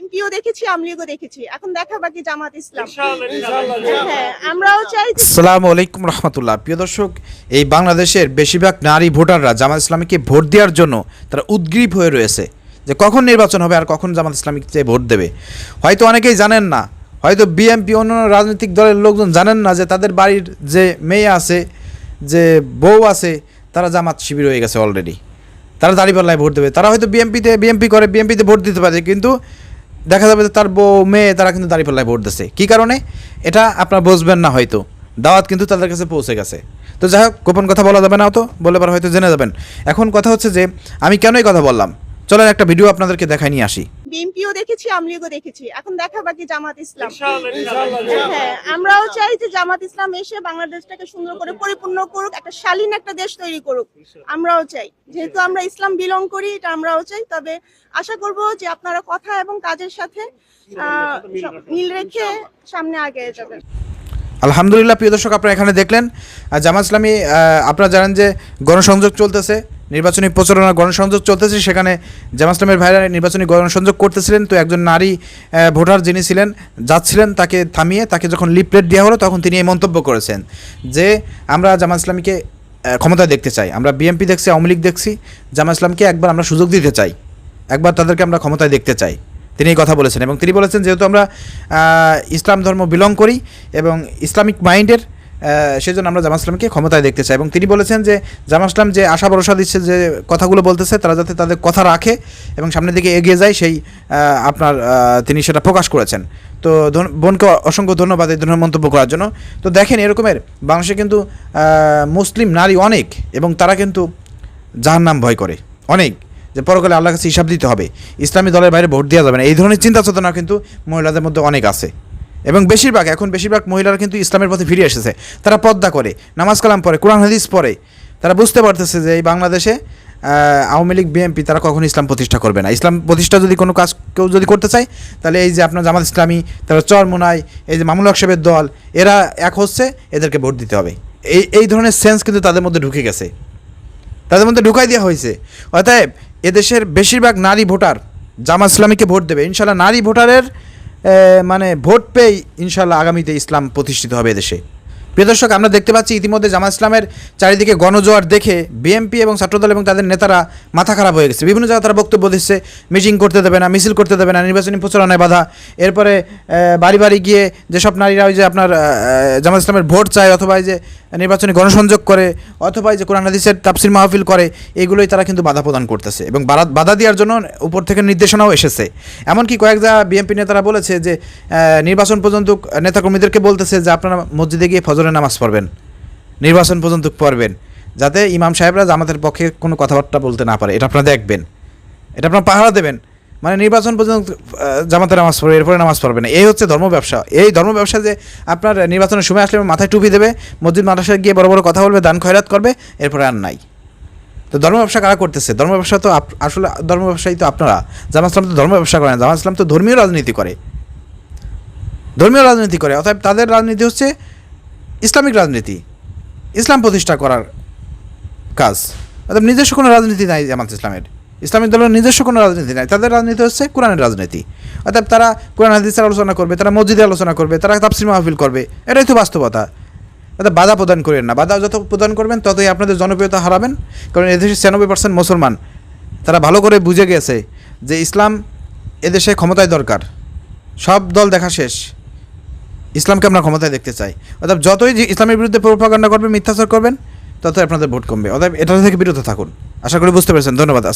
বিএনপিও দেখেছি আমলিগও দেখেছি। এখন দেখা বাকি জামাত ইসলাম। হ্যাঁ আমরাও চাই যে আসসালামু আলাইকুম রহমতুল্লাহ। প্রিয় দর্শক এই বাংলাদেশের বেশিরভাগ নারী ভোটাররা জামাত ইসলামীকে ভোট দেওয়ার জন্য তারা উদ্গ্রীব হয়ে রয়েছে। যে কখন নির্বাচন হবে আর কখন জামাত ইসলামীকে ভোট দেবে? হয়তো অনেকেই জানেন না। হয়তো বিএনপি অন্য রাজনৈতিক দলের লোকজন জানেন না যে তাদের বাড়ির যে মেয়ে আছে যে বউ আছে তারা জামাত শিবির হয়ে গেছে অলরেডি তারা দাঁড়িপাল্লায় ভোট দেবে। তারা হয়তো বিএমপিতে বিএমপি করে বিএমপিতে ভোট দিতে পারে। কিন্তু দেখা যাবে যে তার বউ, মেয়ে, তারা কিন্তু দাঁড়িয়ে দাঁড়িপাল্লায় ভোট দিচ্ছে কী কারণে? এটা আপনারা বুঝবেন না হয়তো। দাওয়াত কিন্তু তাদের কাছে পৌঁছে গেছে। তো যাই হোক, গোপন কথা বলা যাবে না তো বলে পর হয়তো জেনে যাবেন। এখন কথা হচ্ছে যে, আমি কেনই কথা বললাম? চলেন একটা ভিডিও আপনাদেরকে দেখাই নিয়ে আসি। বিএনপিও দেখেছি আমলিগও দেখেছি। এখন দেখা বাকি জামাত ইসলাম। হ্যাঁ আমরাও চাই যে জামাত ইসলাম এসে বাংলাদেশটাকে সুন্দর করে পরিপূর্ণ করুক একটা শালীন একটা দেশ তৈরি করুক। আমরাও চাই। যেহেতু আমরা ইসলাম বিলং করি এটা আমরাও চাই। তবে আশা করব যে আপনারা কথা এবং কাজের সাথে আহ, মিল রেখে সামনে আগে যাবেন। আলহামদুলিল্লাহ প্রিয় দর্শক আপনারা এখানে দেখলেন। জামাত ইসলামী আপনারা জানেন যে গণসংযোগ চলতেছে। নির্বাচনী প্রচারণা গণসংযোগ চলতেছে। সেখানে জামাত ইসলামের ভাইরা নির্বাচনী গণসংযোগ করতেছিলেন। তো একজন নারী ভোটার যিনি ছিলেন যাচ্ছিলেন তাকে থামিয়ে তাকে যখন লিপলেট দেওয়া হলো তখন তিনি এই মন্তব্য করেছেন যে আমরা জামাত ইসলামীকে আহ, ক্ষমতায় দেখতে চাই। আমরা বিএনপি দেখছি আওয়ামী লীগ দেখছি। জামা ইসলামকে একবার আমরা সুযোগ দিতে চাই। একবার তাদেরকে আমরা ক্ষমতায় দেখতে চাই। তিনি এই কথা বলেছেন এবং তিনি বলেছেন যেহেতু আমরা ইসলাম ধর্ম বিলং করি এবং ইসলামিক মাইন্ডের সেজন্য আমরা জামা ইসলামকে ক্ষমতায় দেখতে চাই। এবং তিনি বলেছেন যে জামা ইসলাম যে আশা ভরসা দিচ্ছে, যে কথাগুলো বলতেছে, তারা যাতে তাদের কথা রাখে এবং সামনের দিকে এগিয়ে যায়, সেই আপনার তিনি সেটা প্রকাশ করেছেন। তো বোনকে অসংখ্য ধন্যবাদ এই ধরনের মন্তব্য করার জন্য। তো দেখেন, এরকমের বাংলাদেশে কিন্তু মুসলিম নারী অনেক এবং তারা কিন্তু জাহান্নাম ভয় করে। অনেক। যে পরকালে আল্লাহ কাছে হিসাব দিতে হবে। ইসলামী দলের বাইরে ভোট দেওয়া যাবে না। এই ধরনের চিন্তা চেতনা কিন্তু মহিলাদের মধ্যে অনেক আছে। এবং বেশিরভাগ, এখন বেশিরভাগ মহিলারা কিন্তু ইসলামের পথে ফিরে এসেছে। তারা পদ্মা করে, নামাজ কালাম পড়ে, কোরআন, হাদিস পড়ে। তারা বুঝতে পারতেছে যে এই বাংলাদেশে আওয়ামী লীগ, বিএনপি, তারা কখনো ইসলাম প্রতিষ্ঠা করবে না। ইসলাম প্রতিষ্ঠা যদি কোনো কাজ কেউ যদি করতে চায়, তাহলে এই যে আপনার জামাত ইসলামী তারপর চরমোনাই এই যে মামুল হক দল, এরা এক হচ্ছে এদেরকে ভোট দিতে হবে। এই এই ধরনের সেন্স কিন্তু তাদের মধ্যে ঢুকে গেছে। তাদের মধ্যে ঢুকাই দেওয়া হয়েছে। অতএব এদেশের বেশিরভাগ নারী ভোটার জামা ইসলামীকে ভোট দেবে। ইনশাল্লাহ নারী ভোটারের মানে ভোট পেয়ে ইনশাল্লাহ আগামীতে ইসলাম প্রতিষ্ঠিত হবে এদেশে। প্রিয় দর্শক, আমরা দেখতে পাচ্ছি ইতিমধ্যে জামা ইসলামের চারিদিকে গণজোয়ার দেখে বিএনপি এবং ছাত্রদল এবং তাদের নেতারা মাথা খারাপ হয়ে গেছে। বিভিন্ন জায়গায় তারা বক্তব্য দিচ্ছে, মিটিং করতে দেবে না, মিছিল করতে দেবে না, নির্বাচনী প্রচারণায় বাধা। এরপরে বাড়ি বাড়ি গিয়ে যেসব নারীরা ওই যে আপনার জামাত ইসলামের ভোট চায় অথবা যে নির্বাচনী গণসংযোগ করে অথবা যে কোরআন হাদিসের তাফসির মাহফিল করে, এগুলোই তারা কিন্তু বাধা প্রদান করতেছে এবং বাধা- দেওয়ার জন্য উপর থেকে নির্দেশনাও এসেছে। এমনকি কয়েক জায়গা বিএনপি নেতারা বলেছে যে নির্বাচন পর্যন্ত নেতাকর্মীদেরকে বলতেছে যে, আপনারা মসজিদে গিয়ে ফজরের নামাজ পড়বেন, নির্বাচন পর্যন্ত পড়বেন, যাতে ইমাম সাহেবরা জামাতের পক্ষে কোনো কথাবার্তা বলতে না পারে। এটা আপনারা দেখবেন। এটা আপনারা পাহারা দেবেন। মানে নির্বাচন পর্যন্ত জামাতের নামাজ পড়বে এরপরে নামাজ পড়বে না। এই হচ্ছে ধর্ম ব্যবসা। এই ধর্ম ব্যবসা যে আপনার নির্বাচনের সময় আসলে মাথায় টুপি দেবে, মসজিদ মাদ্রাসায় গিয়ে বড় বড় কথা বলবে, দান খয়রাত করবে, এরপরে আর নাই। তো ধর্ম ব্যবসা কারা করতেছে? ধর্ম ব্যবসা তো আসলে ধর্ম ব্যবসায়ী তো আপনারা। জামা ইসলাম তো ধর্ম ব্যবসা করে না। জামা ইসলাম তো ধর্মীয় রাজনীতি করে। ধর্মীয় রাজনীতি করে। অর্থাৎ তাদের রাজনীতি হচ্ছে ইসলামিক রাজনীতি, ইসলাম প্রতিষ্ঠা করার কাজ। অর্থাৎ নিজস্ব কোনো রাজনীতি নাই জামাত ইসলামের। ইসলামিক দলের নিজস্ব কোনো রাজনীতি নাই। তাদের রাজনীতি হচ্ছে কোরআনের রাজনীতি। অর্থাৎ তারা কোরআন হাদিসের আলোচনা করবে, তারা মসজিদে আলোচনা করবে, তারা তাফসির মাহফিল করবে। এটাই তো বাস্তবতা। অর্থাৎ বাধা প্রদান করেন না। বাধা যত প্রদান করবেন, ততই আপনাদের জনপ্রিয়তা হারাবেন। কারণ এদেশে ছিয়ানব্বই পার্সেন্ট মুসলমান। তারা ভালো করে বুঝে গেছে যে ইসলাম এদেশে ক্ষমতায় দরকার। সব দল দেখা শেষ। ইসলামকে আমরা ক্ষমতায় দেখতে চাই। অর্থাৎ যতই ইসলামের বিরুদ্ধে প্রোপাগান্ডা করবেন, মিথ্যাচার করবেন, ততই আপনাদের ভোট কমবে। অর্থাৎ এটা থেকে বিরত থাকুন। আশা করি বুঝতে পেরেছেন। ধন্যবাদ।